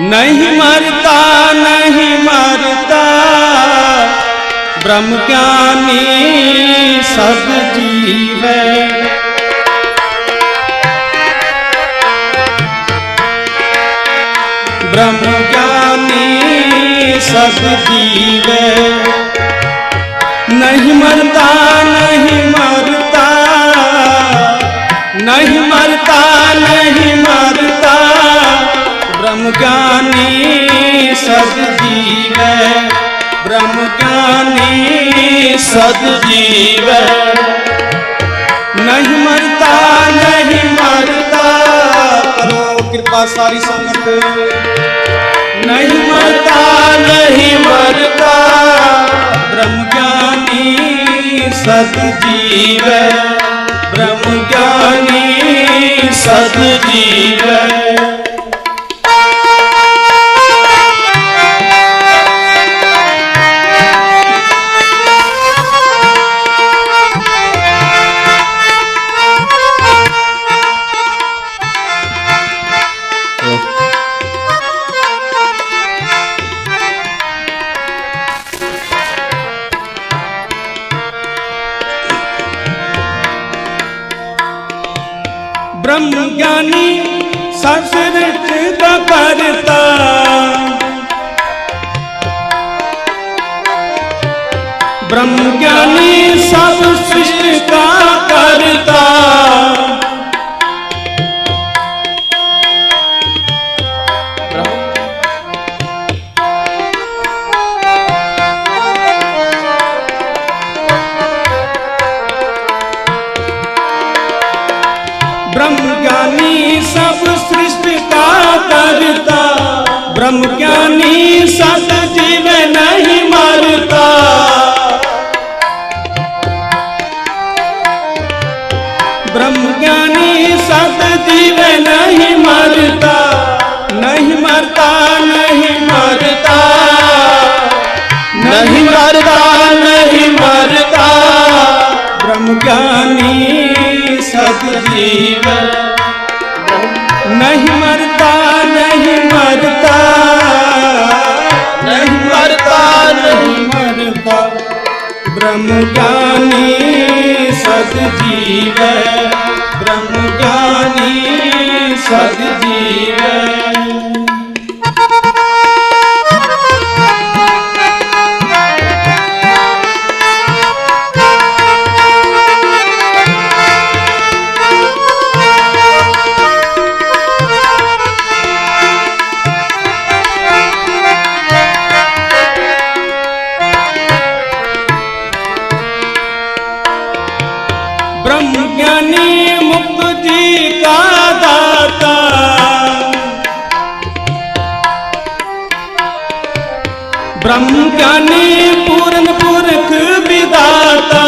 नहीं मरता नहीं मरता। ब्रह्म ज्ञानी सद जीव। ब्रह्म ज्ञानी सद जीव। नहीं मरता नहीं मरता। नहीं मरता नहीं मरता। ब्रह्म ज्ञानी सदजीव ब्रह्म ज्ञानी सदजीव नहीं मरता नहीं मरता करो कृपा सारी संगत। नहीं मरता नहीं मरता ब्रह्म ज्ञानी सदजीव ब्रह्म ज्ञानी सदजीव ब्रह्म ज्ञानी संस्कृत करता। ब्रह्म ज्ञानी सब सृष्टि का करता। ब्रह्म ज्ञानी सत जीव नहीं मरता। ब्रह्म ज्ञानी सत जीव नहीं मरता। नहीं मरता नहीं मरता। नहीं मरता नहीं मरता। ब्रह्म ज्ञानी सदजीव नहीं मरता नहीं मरता नहीं मरता नहीं मरता ब्रह्म ज्ञानी सदजीव ब्रह्म ज्ञानी सदजीव ब्रह्म ज्ञानी पूर्ण पुरख विदाता